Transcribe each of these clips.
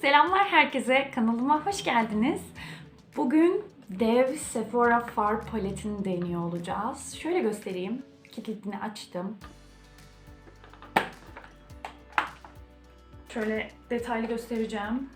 Selamlar herkese, kanalıma hoş geldiniz. Bugün dev Sephora far paletini deniyor olacağız. Şöyle göstereyim. Kilidini açtım. Şöyle detaylı göstereceğim.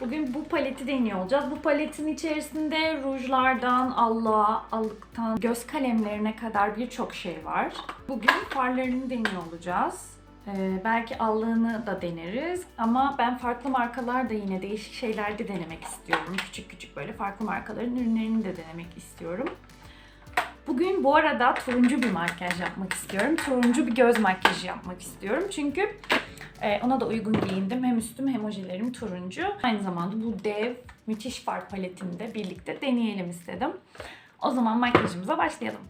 Bugün bu paleti deniyor olacağız. Bu paletin içerisinde rujlardan, allığa, allıktan, göz kalemlerine kadar birçok şey var. Bugün farlarını deniyor olacağız. Ee, belki allığını da deneriz ama ben farklı markalar da yine değişik şeyler de denemek istiyorum. Küçük küçük böyle farklı markaların ürünlerini de denemek istiyorum. Bugün bu arada turuncu bir makyaj yapmak istiyorum. Turuncu bir göz makyajı yapmak istiyorum. Çünkü e, ona da uygun giyindim. Hem üstüm hem ojelerim turuncu. Aynı zamanda bu dev müthiş far paletini de birlikte deneyelim istedim. O zaman makyajımıza başlayalım.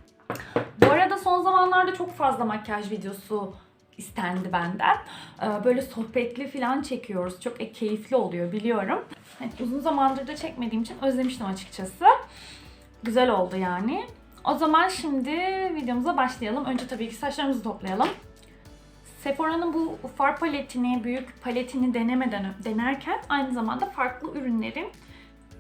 Bu arada son zamanlarda çok fazla makyaj videosu istendi benden. Ee, Böyle sohbetli falan çekiyoruz. Çok e, keyifli oluyor biliyorum. Hani uzun zamandır da çekmediğim için özlemiştim açıkçası. Güzel oldu yani. O zaman şimdi videomuza başlayalım. Önce tabii ki saçlarımızı toplayalım. Sephora'nın bu far paletini, büyük paletini denemeden denerken aynı zamanda farklı ürünlerin,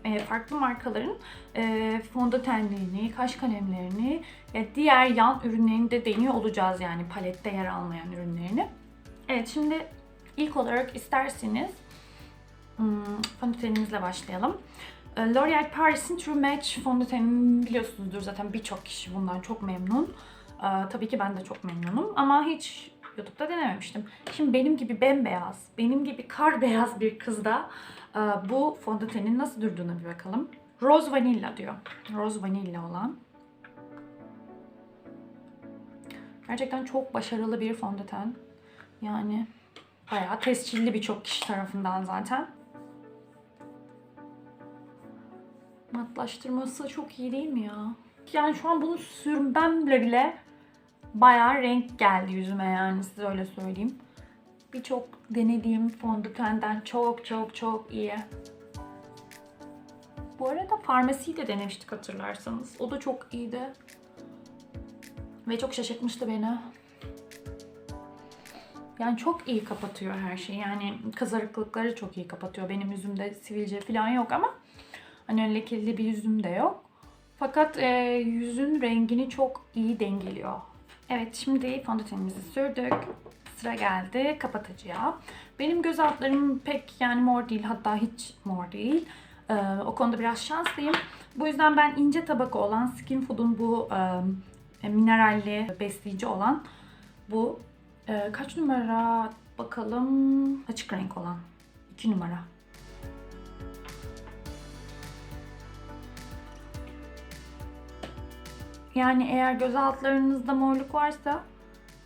e, farklı markaların e, fondötenlerini, kaş kalemlerini ve diğer yan ürünlerini de deniyor olacağız yani palette yer almayan ürünlerini. Evet şimdi ilk olarak isterseniz hmm, fondötenimizle başlayalım. E, L'Oreal Paris'in True Match fondötenini biliyorsunuzdur zaten birçok kişi bundan çok memnun. E, tabii ki ben de çok memnunum ama hiç YouTube'da denememiştim. Şimdi benim gibi bembeyaz, benim gibi kar beyaz bir kızda e, bu fondötenin nasıl durduğuna bir bakalım. Rose Vanilla diyor. Rose Vanilla olan. Gerçekten çok başarılı bir fondöten. Yani bayağı tescilli birçok kişi tarafından zaten. Matlaştırması çok iyi değil mi ya? Yani şu an bunu sürmemle bile bayağı renk geldi yüzüme yani size öyle söyleyeyim. Birçok denediğim fondötenden çok çok çok iyi. Bu arada farmasiyi de denemiştik hatırlarsanız. O da çok iyiydi. Ve çok şaşırtmıştı beni. Yani çok iyi kapatıyor her şeyi. Yani kızarıklıkları çok iyi kapatıyor. Benim yüzümde sivilce falan yok ama hani öyle lekeli bir yüzüm de yok. Fakat e, yüzün rengini çok iyi dengeliyor. Evet şimdi fondötenimizi sürdük. Sıra geldi kapatıcıya. Benim göz altlarım pek yani mor değil hatta hiç mor değil. Ee, o konuda biraz şanslıyım. Bu yüzden ben ince tabaka olan Skin Food'un bu e, mineralli besleyici olan bu e, kaç numara bakalım açık renk olan 2 numara. Yani eğer göz altlarınızda morluk varsa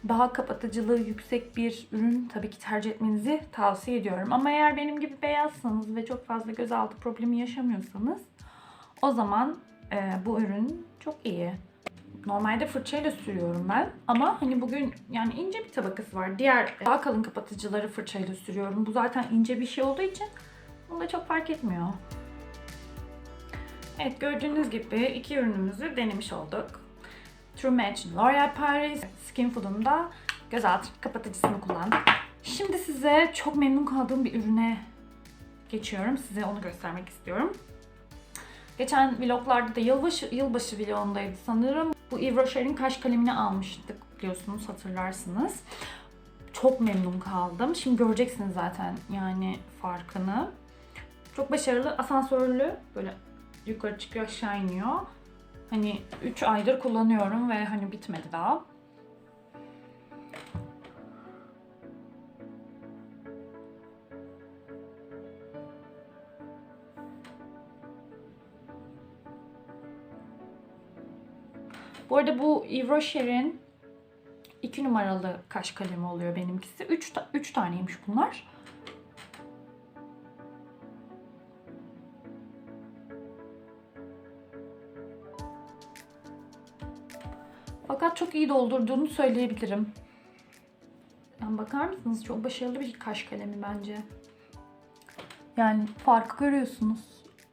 daha kapatıcılığı yüksek bir ürün tabii ki tercih etmenizi tavsiye ediyorum. Ama eğer benim gibi beyazsanız ve çok fazla gözaltı problemi yaşamıyorsanız o zaman e, bu ürün çok iyi. Normalde fırçayla sürüyorum ben ama hani bugün yani ince bir tabakası var. Diğer daha kalın kapatıcıları fırçayla sürüyorum. Bu zaten ince bir şey olduğu için bunda çok fark etmiyor. Evet gördüğünüz gibi iki ürünümüzü denemiş olduk. True Match L'Oreal Paris Skin Food'un da gözaltı kapatıcısını kullandık. Şimdi size çok memnun kaldığım bir ürüne geçiyorum. Size onu göstermek istiyorum. Geçen vloglarda da yılbaşı, yılbaşı vlogundaydı sanırım. Bu Yves Rocher'in kaş kalemini almıştık biliyorsunuz hatırlarsınız. Çok memnun kaldım. Şimdi göreceksiniz zaten yani farkını. Çok başarılı, asansörlü böyle yukarı çıkıyor aşağı iniyor. Hani 3 aydır kullanıyorum ve hani bitmedi daha. Bu arada bu Yves Rocher'in 2 numaralı kaş kalemi oluyor benimkisi. 3 ta- üç taneymiş bunlar. İyi doldurduğunu söyleyebilirim. Yani bakar mısınız? Çok başarılı bir kaş kalemi bence. Yani farkı görüyorsunuz.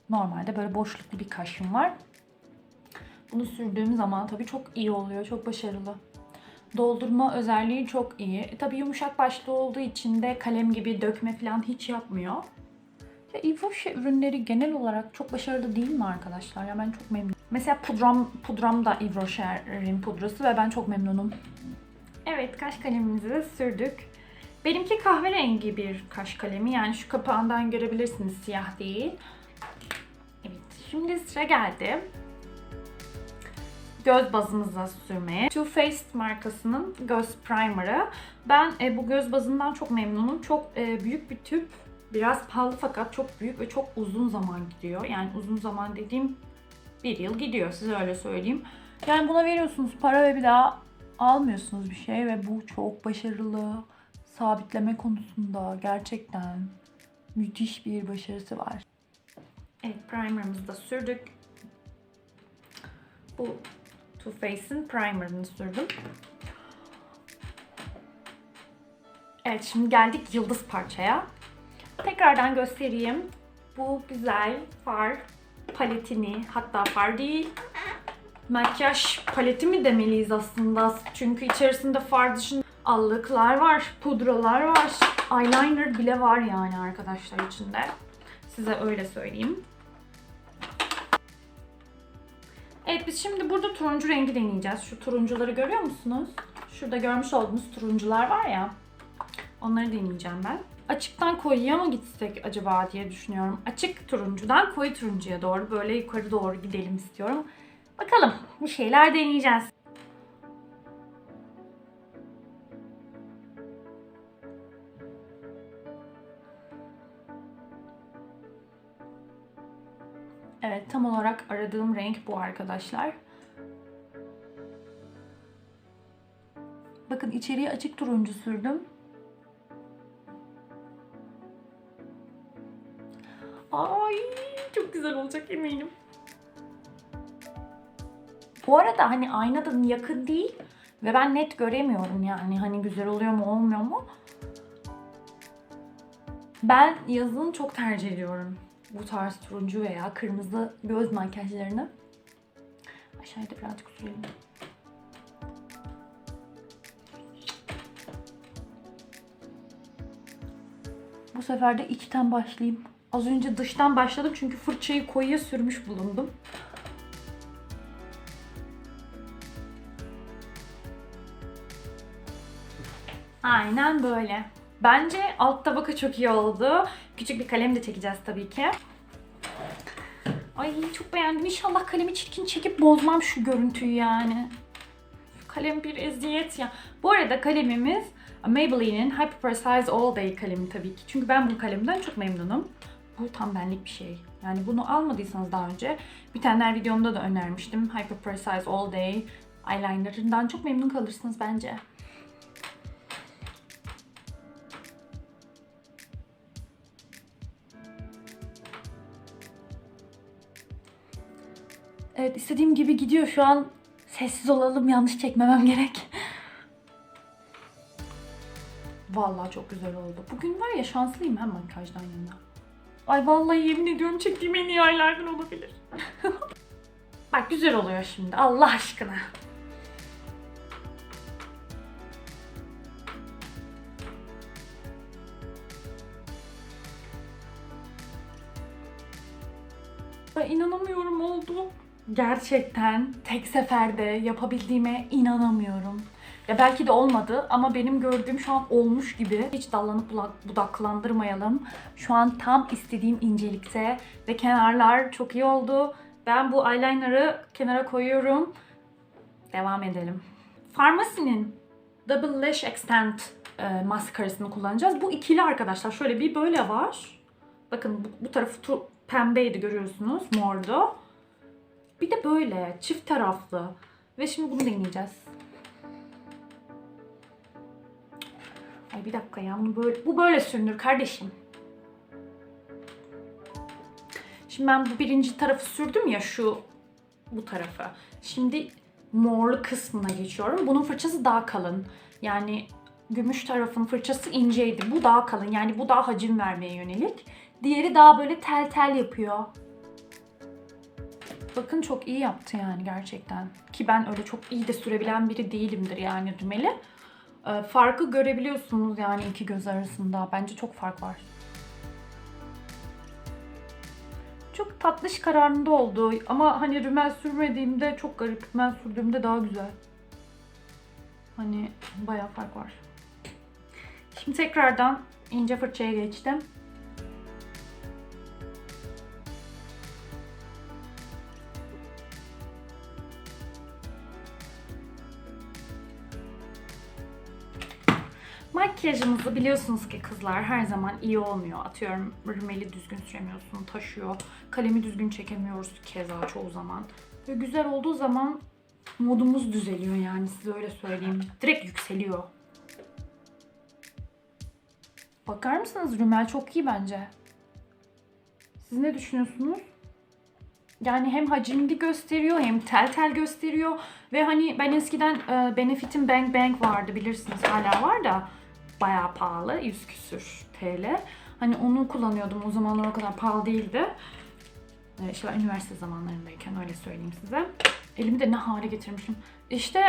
Normalde böyle boşluklu bir kaşım var. Bunu sürdüğüm zaman tabii çok iyi oluyor. Çok başarılı. Doldurma özelliği çok iyi. E, tabii yumuşak başlı olduğu için de kalem gibi dökme falan hiç yapmıyor. Ya Rocher ürünleri genel olarak çok başarılı değil mi arkadaşlar? Ya ben çok memnunum. Mesela pudram, pudram da Yves Rocher'in pudrası ve ben çok memnunum. Evet kaş kalemimizi de sürdük. Benimki kahverengi bir kaş kalemi. Yani şu kapağından görebilirsiniz siyah değil. Evet şimdi sıra geldi. Göz bazımıza sürmeye. Too Faced markasının göz primer'ı. Ben e, bu göz bazından çok memnunum. Çok e, büyük bir tüp. Biraz pahalı fakat çok büyük ve çok uzun zaman gidiyor. Yani uzun zaman dediğim bir yıl gidiyor size öyle söyleyeyim. Yani buna veriyorsunuz para ve bir daha almıyorsunuz bir şey ve bu çok başarılı. Sabitleme konusunda gerçekten müthiş bir başarısı var. Evet primerımızı da sürdük. Bu Too Faced'in primerını sürdüm. Evet şimdi geldik yıldız parçaya. Tekrardan göstereyim. Bu güzel far paletini hatta far değil makyaj paleti mi demeliyiz aslında. Çünkü içerisinde far dışında allıklar var, pudralar var, eyeliner bile var yani arkadaşlar içinde. Size öyle söyleyeyim. Evet biz şimdi burada turuncu rengi deneyeceğiz. Şu turuncuları görüyor musunuz? Şurada görmüş olduğunuz turuncular var ya. Onları deneyeceğim ben. Açıktan koyuya mı gitsek acaba diye düşünüyorum. Açık turuncudan koyu turuncuya doğru böyle yukarı doğru gidelim istiyorum. Bakalım bir şeyler deneyeceğiz. Evet tam olarak aradığım renk bu arkadaşlar. Bakın içeriye açık turuncu sürdüm. Ay çok güzel olacak eminim. Bu arada hani aynadan yakın değil ve ben net göremiyorum yani hani güzel oluyor mu olmuyor mu. Ben yazın çok tercih ediyorum bu tarz turuncu veya kırmızı göz makyajlarını. Aşağıda birazcık süreyim. Bu sefer de içten başlayayım. Az önce dıştan başladım çünkü fırçayı koyuya sürmüş bulundum. Aynen böyle. Bence alt tabaka çok iyi oldu. Küçük bir kalem de çekeceğiz tabii ki. Ay çok beğendim. İnşallah kalemi çirkin çekip bozmam şu görüntüyü yani. Kalem bir eziyet ya. Bu arada kalemimiz Maybelline'in Hyper Precise All Day kalemi tabii ki. Çünkü ben bu kalemden çok memnunum. Bu tam benlik bir şey. Yani bunu almadıysanız daha önce bir tane videomda da önermiştim. Hyper Precise All Day eyelinerından çok memnun kalırsınız bence. Evet istediğim gibi gidiyor şu an. Sessiz olalım yanlış çekmemem gerek. Vallahi çok güzel oldu. Bugün var ya şanslıyım hem makyajdan yana. Ay vallahi yemin ediyorum çektiğim en iyi aylardan olabilir. Bak güzel oluyor şimdi Allah aşkına. Ay inanamıyorum oldu. Gerçekten tek seferde yapabildiğime inanamıyorum. Ya belki de olmadı ama benim gördüğüm şu an olmuş gibi. Hiç dallanıp budaklandırmayalım. Şu an tam istediğim incelikte ve kenarlar çok iyi oldu. Ben bu eyeliner'ı kenara koyuyorum. Devam edelim. Farmasi'nin Double Lash Extend e, maskarasını kullanacağız. Bu ikili arkadaşlar. Şöyle bir böyle var. Bakın bu, bu tarafı tu- pembeydi görüyorsunuz. Mordu. Bir de böyle çift taraflı. Ve şimdi bunu deneyeceğiz. Ay bir dakika ya bunu böyle, bu böyle sürünür kardeşim. Şimdi ben bu birinci tarafı sürdüm ya şu bu tarafı. Şimdi morlu kısmına geçiyorum. Bunun fırçası daha kalın. Yani gümüş tarafın fırçası inceydi. Bu daha kalın. Yani bu daha hacim vermeye yönelik. Diğeri daha böyle tel tel yapıyor. Bakın çok iyi yaptı yani gerçekten. Ki ben öyle çok iyi de sürebilen biri değilimdir yani rümeli. Ee, farkı görebiliyorsunuz yani iki göz arasında. Bence çok fark var. Çok tatlış kararında oldu ama hani rümel sürmediğimde çok garip. Rümel sürdüğümde daha güzel. Hani bayağı fark var. Şimdi tekrardan ince fırçaya geçtim. Makyajımızı biliyorsunuz ki kızlar her zaman iyi olmuyor. Atıyorum rümeli düzgün süremiyorsun, taşıyor. Kalemi düzgün çekemiyoruz keza çoğu zaman. Ve güzel olduğu zaman modumuz düzeliyor yani size öyle söyleyeyim. Direkt yükseliyor. Bakar mısınız rümel çok iyi bence. Siz ne düşünüyorsunuz? Yani hem hacimli gösteriyor hem tel tel gösteriyor. Ve hani ben eskiden e, Benefit'in Bang Bang vardı bilirsiniz hala var da bayağı pahalı 100 küsür TL. Hani onu kullanıyordum o zamanlar o kadar pahalı değildi. E, işte ben üniversite zamanlarındayken öyle söyleyeyim size. Elimi de ne hale getirmişim. İşte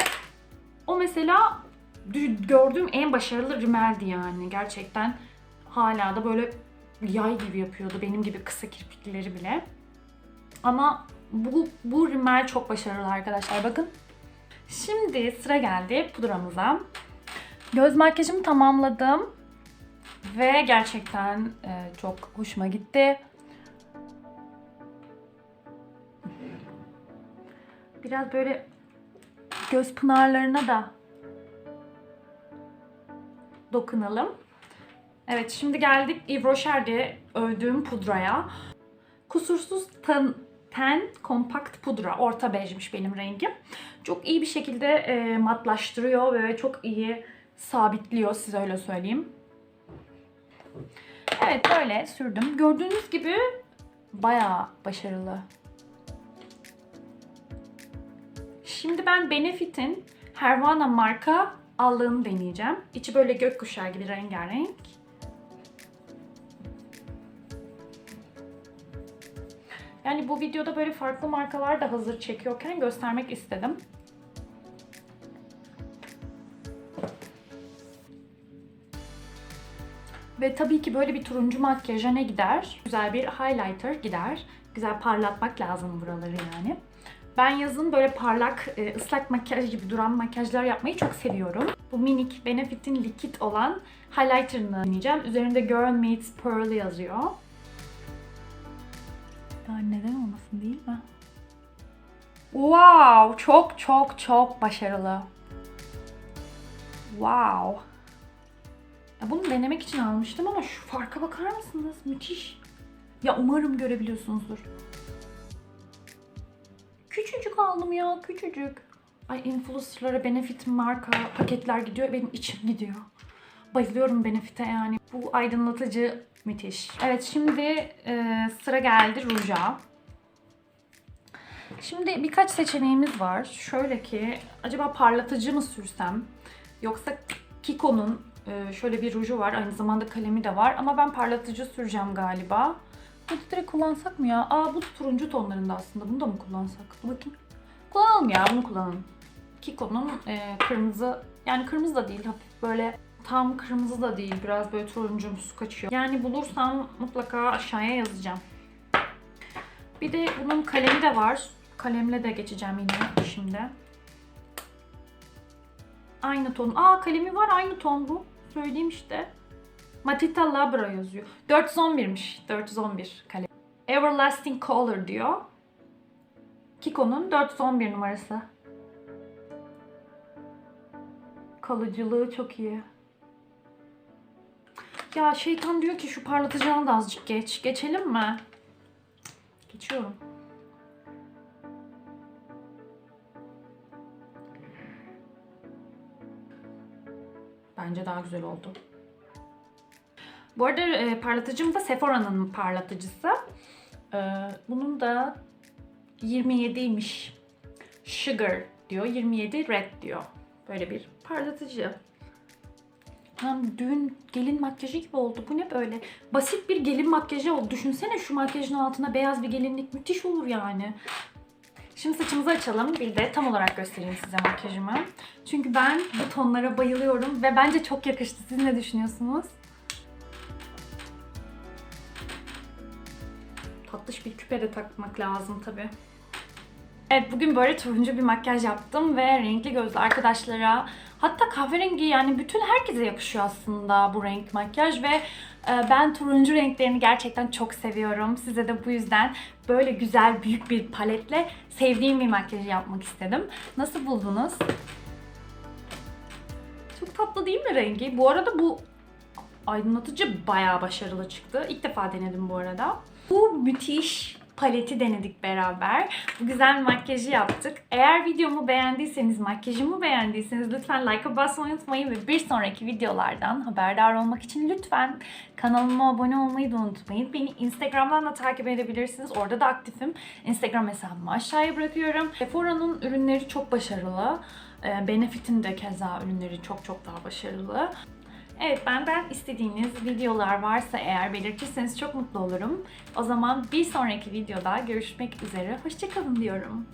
o mesela dü- gördüğüm en başarılı rimeldi yani gerçekten. Hala da böyle yay gibi yapıyordu benim gibi kısa kirpikleri bile. Ama bu, bu rimel çok başarılı arkadaşlar bakın. Şimdi sıra geldi pudramıza. Göz makyajımı tamamladım. Ve gerçekten e, çok hoşuma gitti. Biraz böyle göz pınarlarına da dokunalım. Evet şimdi geldik Yves Rocher diye övdüğüm pudraya. Kusursuz ten, ten kompakt pudra. Orta bejmiş benim rengim. Çok iyi bir şekilde e, matlaştırıyor ve çok iyi sabitliyor size öyle söyleyeyim. Evet böyle sürdüm. Gördüğünüz gibi bayağı başarılı. Şimdi ben Benefit'in Hervana marka allığını deneyeceğim. İçi böyle gökkuşağı gibi rengarenk. Yani bu videoda böyle farklı markalar da hazır çekiyorken göstermek istedim. Ve tabii ki böyle bir turuncu makyaja ne gider? Güzel bir highlighter gider. Güzel parlatmak lazım buraları yani. Ben yazın böyle parlak, e, ıslak makyaj gibi duran makyajlar yapmayı çok seviyorum. Bu minik Benefit'in likit olan highlighter'ını deneyeceğim. Üzerinde Girl Meets Pearl yazıyor. Yani neden olmasın değil mi? Wow! Çok çok çok başarılı. Wow! Bunu denemek için almıştım ama şu farka bakar mısınız? Müthiş. Ya umarım görebiliyorsunuzdur. Küçücük aldım ya, küçücük. Ay influencerlara Benefit marka paketler gidiyor, benim içim gidiyor. Bayılıyorum Benefit'e yani. Bu aydınlatıcı müthiş. Evet şimdi e, sıra geldi ruja. Şimdi birkaç seçeneğimiz var. Şöyle ki acaba parlatıcı mı sürsem yoksa Kiko'nun e, şöyle bir ruju var. Aynı zamanda kalemi de var ama ben parlatıcı süreceğim galiba. Bunu direkt kullansak mı ya? Aa bu turuncu tonlarında aslında. Bunu da mı kullansak? Dur bakayım. Kullanalım ya bunu kullanalım. Kiko'nun e, kırmızı yani kırmızı da değil hafif böyle tam kırmızı da değil biraz böyle turuncumsu kaçıyor. Yani bulursam mutlaka aşağıya yazacağım. Bir de bunun kalemi de var. Kalemle de geçeceğim yine şimdi. Aynı ton. Aa kalemi var aynı ton bu. Söyleyeyim işte. Matita Labra yazıyor. 411'miş. 411 kalem. Everlasting Color diyor. Kiko'nun 411 numarası. Kalıcılığı çok iyi. Ya şeytan diyor ki şu parlatıcıdan da azıcık geç. Geçelim mi? Geçiyorum. Bence daha güzel oldu. Bu arada e, parlatıcım da Sephora'nın parlatıcısı. E, bunun da 27'ymiş. Sugar diyor. 27 red diyor. Böyle bir parlatıcı. Tam düğün gelin makyajı gibi oldu. Bu ne böyle? Basit bir gelin makyajı oldu. Düşünsene şu makyajın altına beyaz bir gelinlik müthiş olur yani. Şimdi saçımızı açalım. Bir de tam olarak göstereyim size makyajımı. Çünkü ben bu tonlara bayılıyorum ve bence çok yakıştı. Siz ne düşünüyorsunuz? Tatlış bir küpe de takmak lazım tabii. Evet bugün böyle turuncu bir makyaj yaptım ve renkli gözlü arkadaşlara hatta kahverengi yani bütün herkese yakışıyor aslında bu renk makyaj ve e, ben turuncu renklerini gerçekten çok seviyorum. Size de bu yüzden böyle güzel büyük bir paletle sevdiğim bir makyajı yapmak istedim. Nasıl buldunuz? Çok tatlı değil mi rengi? Bu arada bu aydınlatıcı bayağı başarılı çıktı. İlk defa denedim bu arada. Bu müthiş paleti denedik beraber. Bu güzel makyajı yaptık. Eğer videomu beğendiyseniz, makyajımı beğendiyseniz lütfen like'a basmayı unutmayın ve bir sonraki videolardan haberdar olmak için lütfen kanalıma abone olmayı da unutmayın. Beni Instagram'dan da takip edebilirsiniz. Orada da aktifim. Instagram hesabımı aşağıya bırakıyorum. Sephora'nın ürünleri çok başarılı. Ee, Benefit'in de keza ürünleri çok çok daha başarılı. Evet benden istediğiniz videolar varsa eğer belirtirseniz çok mutlu olurum. O zaman bir sonraki videoda görüşmek üzere. Hoşçakalın diyorum.